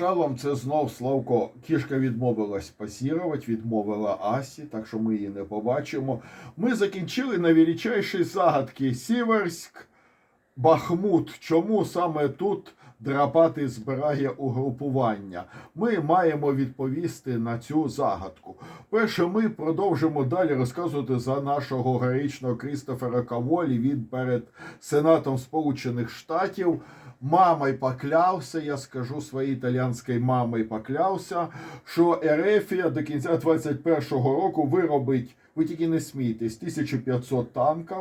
Шалом це знов Славко. Кішка відмовилась пасірувати, відмовила Асі, так що ми її не побачимо. Ми закінчили на величайшій загадки Сіверськ, Бахмут. Чому саме тут Драпати збирає угрупування? Ми маємо відповісти на цю загадку. Перше, ми продовжимо далі розказувати за нашого героїчного Крістофера Каволі. Він перед Сенатом Сполучених Штатів. Мамой поклявся, я скажу своїй італійській мамі поклявся, що Ерефія до кінця 21-го року виробить, ви тільки не смійтесь, 1500 танків,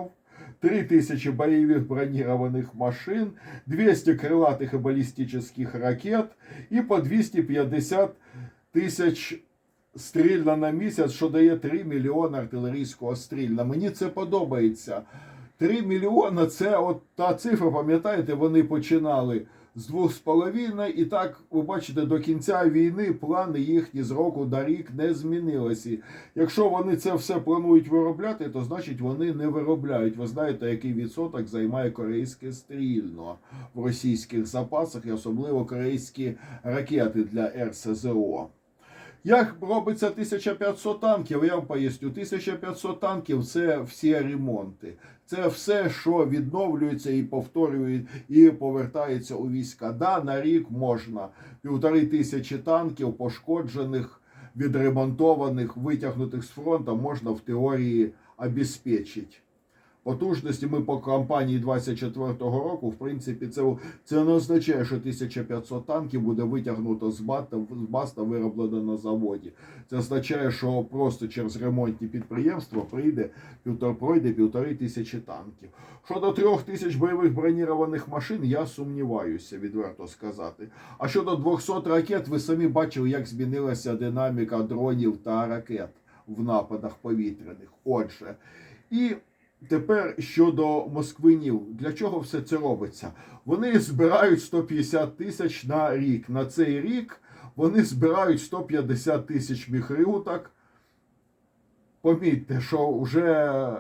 3000 бойових бронірованих машин, 200 крилатих і балістичних ракет і по 250 тисяч стрільна на місяць, що дає 3 мільйони артилерійського стрільна. Мені це подобається. 3 мільйони це от та цифра, пам'ятаєте, вони починали з 2,5 і так, ви бачите, до кінця війни плани їхні з року на рік не змінилися. Якщо вони це все планують виробляти, то значить вони не виробляють. Ви знаєте, який відсоток займає корейське стрільно в російських запасах, і особливо корейські ракети для РСЗО. Як робиться 1500 танків, я вам поясню. 1500 танків це всі ремонти. Це все, що відновлюється і повторює, і повертається у війська. Да, на рік можна півтори тисячі танків, пошкоджених, відремонтованих, витягнутих з фронту, можна в теорії обезпечити. Потужності ми по кампанії 24-го року, в принципі, це, це не означає, що 1500 танків буде витягнуто з бата, з баста вироблено на заводі. Це означає, що просто через ремонтні підприємства прийде пройде півтори тисячі танків. Щодо трьох тисяч бойових бронірованих машин, я сумніваюся, відверто сказати. А щодо 200 ракет, ви самі бачили, як змінилася динаміка дронів та ракет в нападах повітряних. Отже, і Тепер щодо москвинів, для чого все це робиться? Вони збирають 150 тисяч на рік. На цей рік вони збирають 150 тисяч міхрюток. Помітьте, що вже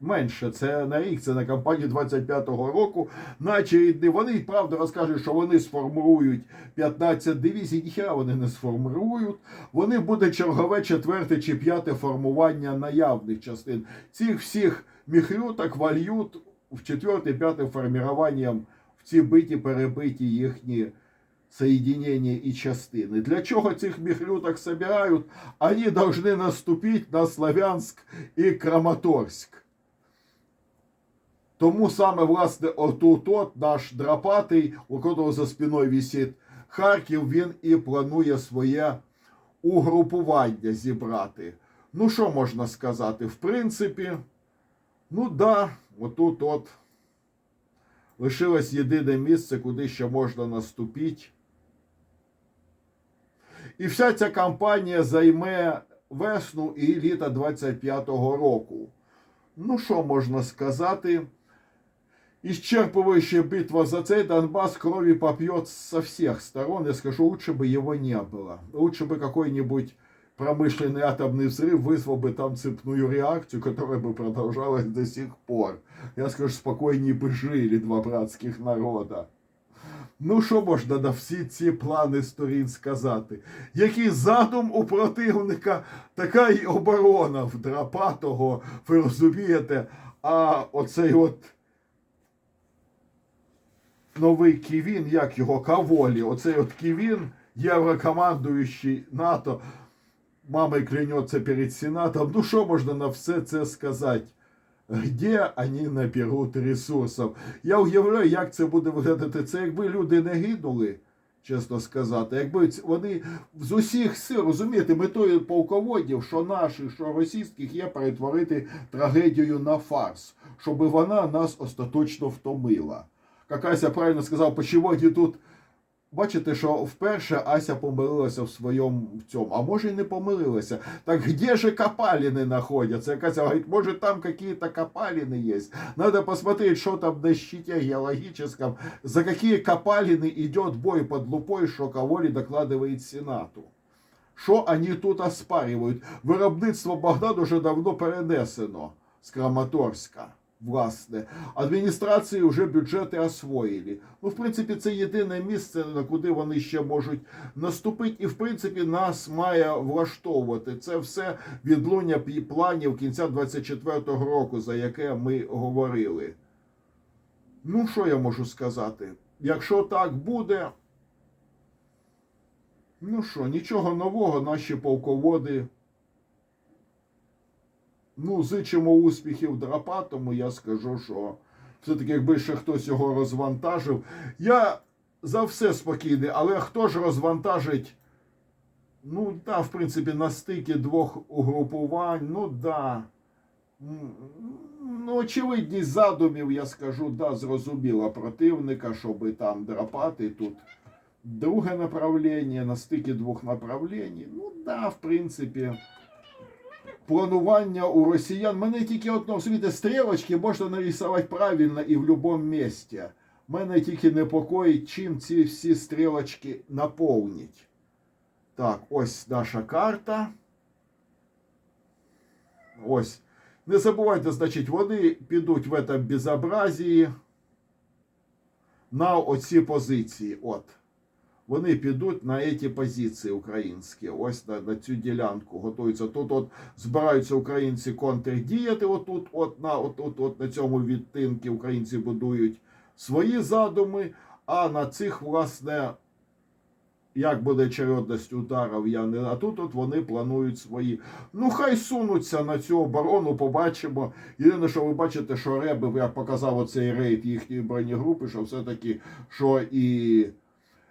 менше це на рік, це на кампанію 25-го року. Наче вони правда розкажуть, що вони сформують 15 дивізій, ніхера вони не сформують. Вони буде чергове четверте чи п'яте формування наявних частин. Цих всіх міхрюток вальють в четверте, п'яте формуванням в ці биті, перебиті їхні соединения и частины. Для чего цих міхлюток собирают? Они должны наступить на Славянск і Краматорськ. Тому саме, власне, отут от наш драпатий, у котрого за спиною висить Харків, він і планує своє угрупування зібрати. Ну, що можна сказати? В принципі, ну да, отут от лишилось єдине місце, куди ще можна наступити. І вся ця кампанія займе весну і літо 25-го року. Ну, що можна сказати? Исчерпывающая битва за цей Донбасс крови попьет со всех сторон. Я скажу, лучше бы его не было. Лучше бы какой-нибудь промышленный атомный взрыв вызвал бы там цепную реакцию, которая бы продолжалась до сих пор. Я скажу, спокойнее бы жили два братских народа. Ну, що можна на всі ці плани сторін сказати? Який задум у противника, така й оборона в Драпатого, ви розумієте? А оцей от новий Ківін, як його Каволі, оцей от Ківін, єврокомандуючий НАТО, мамой клянется перед Сенатом. Ну, що можна на все це сказати? Де вони наберуть ресурсів? Я уявляю, як це буде виглядати. Це якби люди не гинули, чесно сказати. Якби вони з усіх сил, розумієте, метою полководів, що наших, що російських, є перетворити трагедію на фарс, щоб вона нас остаточно втомила. Як Ася правильно сказав, почему вони тут. Бачите, що вперше Ася помилилася в своєму в цьому, а може і не помилилася. Так де же копалини знаходяться? Кася говорить, може там какие-то копалины есть. Надо посмотреть, что там на щите геологическом, за какие копалины идет бой под лупой, що Каволі докладывает Сенату. Що вони тут оспарюють? Виробництво Богдан уже давно перенесено з Краматорська. Власне, адміністрації вже бюджети освоїли. Ну, в принципі, це єдине місце, на куди вони ще можуть наступити, і в принципі нас має влаштовувати це все відлуння планів кінця 24-го року, за яке ми говорили. Ну, що я можу сказати? Якщо так буде, ну що, нічого нового, наші полководи. Ну, зичимо успіхів Драпатому, я скажу, що все-таки, якби ще хтось його розвантажив. Я за все спокійний, але хто ж розвантажить? Ну, да, в принципі, на стикі двох угрупувань, ну да. Ну, очевидність задумів, я скажу, да, зрозуміла противника, щоб там драпати тут. Друге направлення на стикі двох направлень. Ну да, в принципі. Планування у росіян. Мене тільки одно, розумієте, стрілочки можна нарисувати правильно і в будь-якому місці. Мене тільки непокоїть, чим ці всі стрілочки наповнять. Так, ось наша карта. Ось. Не забувайте, значить, вони підуть в этом безобразії на оці позиції. От. Вони підуть на ці позиції українські. Ось на, на цю ділянку готуються. Тут от збираються українці контрдіяти. Отут, от на от, от, от на цьому відтинку українці будують свої задуми. А на цих, власне, як буде чередність ударів, я не. А тут от вони планують свої. Ну, хай сунуться на цю оборону, побачимо. Єдине, що ви бачите, що Реби, як показав оцей рейд їхньої бронегрупи, що все-таки що і.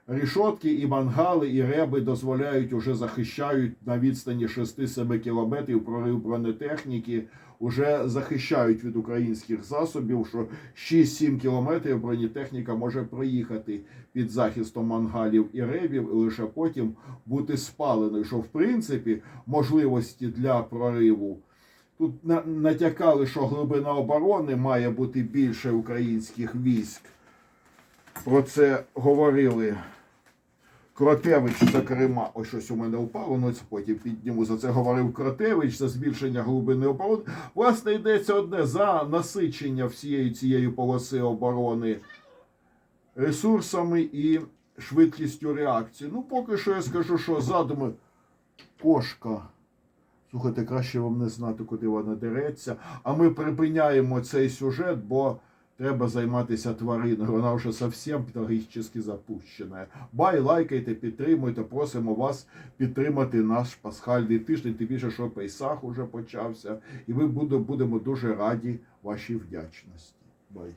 Рішотки, і мангали, і реби дозволяють уже захищають на відстані 6-7 кілометрів прорив бронетехніки, уже захищають від українських засобів, що 6-7 кілометрів бронетехніка може проїхати під захистом мангалів і ребів, і лише потім бути спаленою. Що в принципі можливості для прориву. Тут натякали, що глибина оборони має бути більше українських військ. Про це говорили. Кротевич, зокрема, ось щось у мене впало, ну потім підніму. За це говорив Кротевич, за збільшення глибини оборони. Власне, йдеться одне за насичення всієї цієї полоси оборони ресурсами і швидкістю реакції. Ну, поки що я скажу, що задуми кошка. Слухайте, краще вам не знати, куди вона дереться. А ми припиняємо цей сюжет, бо треба займатися твариною. Вона вже зовсім трагічно запущена. Бай, лайкайте, підтримуйте. Просимо вас підтримати наш пасхальний тиждень. Тим більше, що Пейсах уже почався. І ми буде- будемо дуже раді вашій вдячності. Бай.